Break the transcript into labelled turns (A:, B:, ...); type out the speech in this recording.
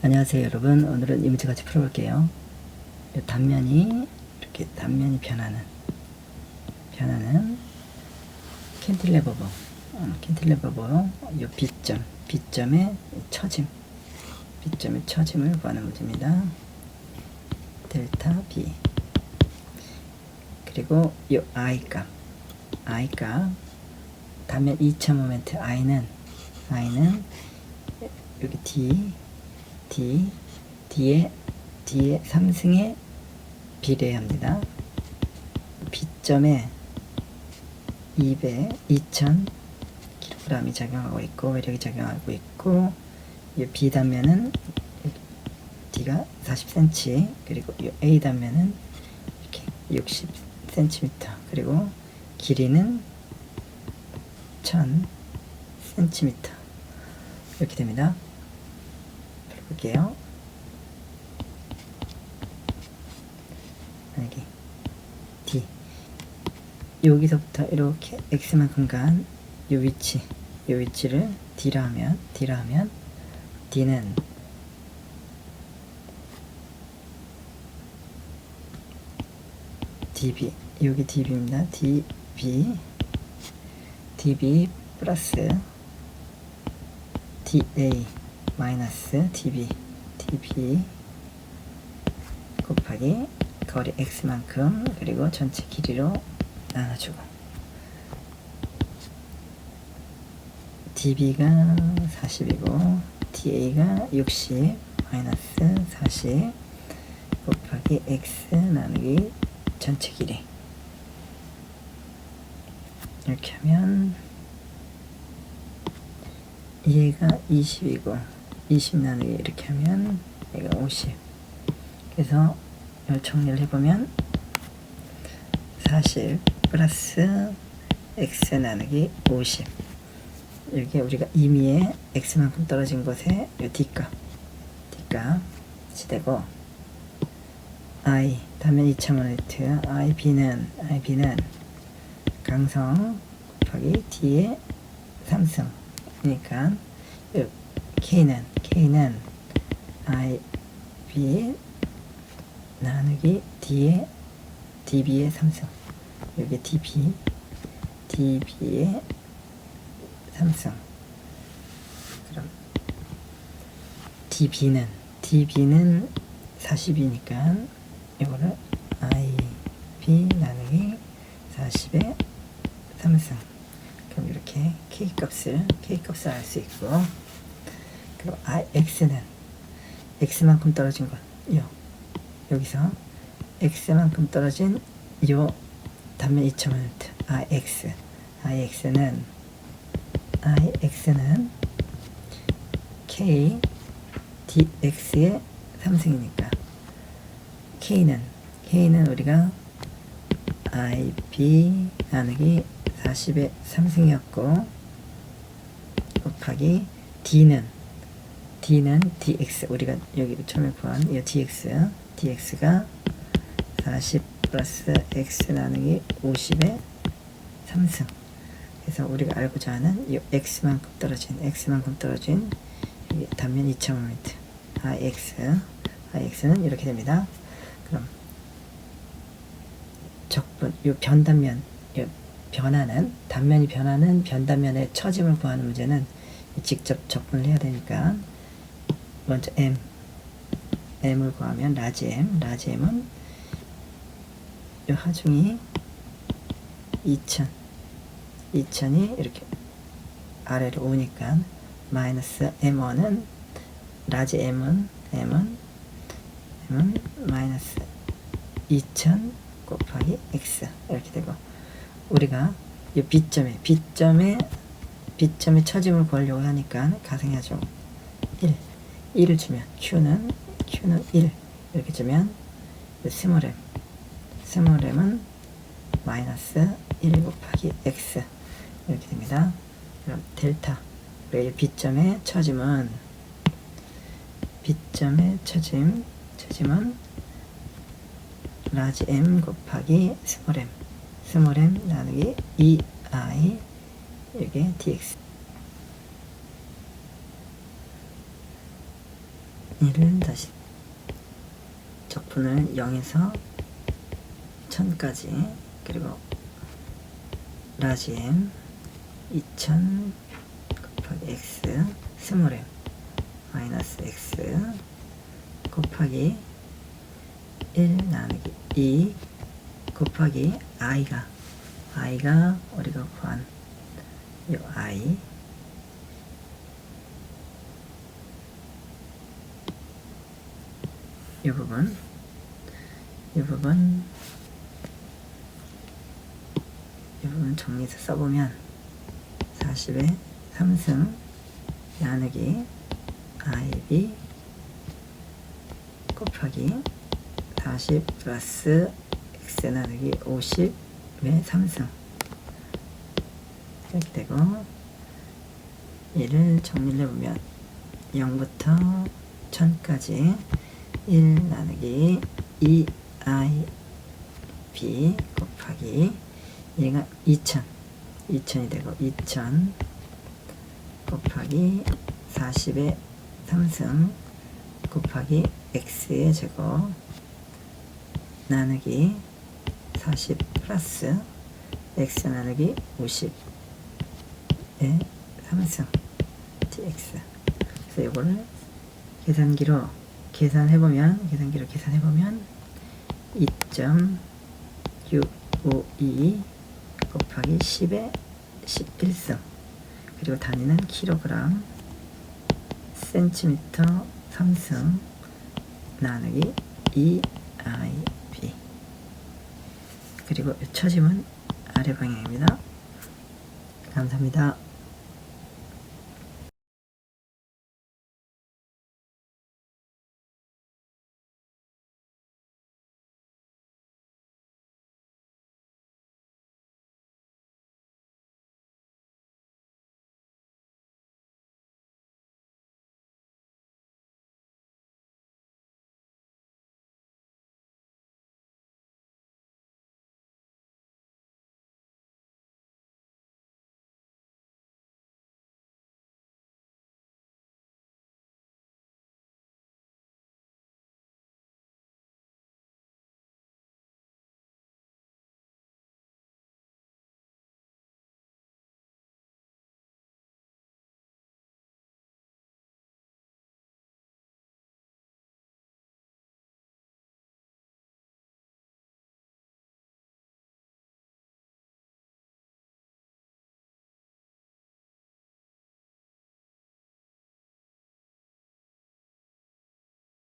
A: 안녕하세요 여러분. 오늘은 이 문제 같이 풀어볼게요. 이 단면이 이렇게 단면이 변하는 변하는 캔틸레버버. 어, 캔틸레버버. 이 B점 B점의 처짐. B점의 처짐을 구하는 문제입니다. 델타 B. 그리고 이 I 값. I 값. 단면 2차 모멘트 I는 I는 여기 D D의, D의 3승에 비례합니다. B점에 200, 2000 kg이 작용하고 있고, 외력이 작용하고 있고, 이 B 단면은 D가 40cm, 그리고 이 A 단면은 이렇게 60cm, 그리고 길이는 1000cm. 이렇게 됩니다. 볼게요. 만약에 D. 여기서부터 이렇게 x만큼 간 이 위치 이 위치를 D라 하면 D라 하면 D는 DB 여기 DB입니다. DB DB 플러스 DA 마이너스 db db 곱하기 거리 x만큼 그리고 전체 길이로 나눠주고. db가 40이고 da가 60 마이너스 40 곱하기 x 나누기 전체 길이. 이렇게 하면 얘가 20이고 20 나누기 이렇게 하면 얘가 50 그래서 이걸 정리를 해보면 40 플러스 x 나누기 50 이렇게 우리가 임의의 x만큼 떨어진 곳에 이 d값 d값이 되고 i 단면 2차모네트 ib는 ib는 강성 곱하기 d의 3승. 그러니까 k는 k는 i b 나누기 d의 db의 3승 여기 db db의 3승 그럼 db는 db는 40이니까 이거를 i b 나누기 40의 3승 그럼 이렇게 k 값을 k 값을 알 수 있고 그리고 I, x는 x만큼 떨어진 것, 요. 여기서 x만큼 떨어진 요 단면 2,000m ix ix는 ix는 k dx의 3승이니까 k는 k는 우리가 ib 나누기 40의 3승이었고 곱하기 d는 d는 dx 우리가 여기 처음에 구한 이 dx dx가 40 플러스 x 나누기 50의 3승 그래서 우리가 알고자 하는 이 x만큼 떨어진 x만큼 떨어진 단면 2,000m ix ix는 이렇게 됩니다. 그럼 적분 이 변단면 이 변하는 단면이 변하는 변단면의 처짐을 구하는 문제는 직접 적분을 해야 되니까 먼저 m. M을 구하면 라지 m. 라지 m은 이 하중이 2000 2000이 이렇게 아래로 오니까 마이너스 m1은 라지 m은 m은 m은 마이너스 2000 곱하기 x. 이렇게 되고 우리가 이 B점에 B점에 B점의 처짐을 구하려고 하니까 가생하죠. 1 1을 주면 Q는 Q는 1 이렇게 주면 스몰 m. 스몰 m은 마이너스 1 곱하기 x. 이렇게 됩니다. 그럼 델타. 우리 B점의 처짐은 B점의 처짐 처짐은 라지 m 곱하기 스몰 m. 스몰 m 나누기 2i 이게 dx 1은 다시 적분을 0에서 1000까지 그리고 라지 M 2000 곱하기 X 스몰 M 마이너스 X 곱하기 1 나누기 2 곱하기 I가 I가 우리가 구한 요 I 이 부분. 이 부분. 이 부분 정리해서 써보면 40의 3승 나누기 IB 곱하기 40 플러스 X 나누기 50의 3승. 이렇게 되고 얘를 정리를 해보면 0부터 1000까지 1 나누기 2i b 곱하기 얘가 2000 2000이 되고 2000 곱하기 40의 3승 곱하기 x의 제곱. 나누기 40 플러스 x 나누기 50의 3승 dx 그래서 이거를 계산기로 계산해보면 계산기로 계산해보면 2.652 곱하기 10의 11승 그리고 단위는 킬로그램 센티미터 3승 나누기 2IB 그리고 처짐은 아래 방향입니다. 감사합니다.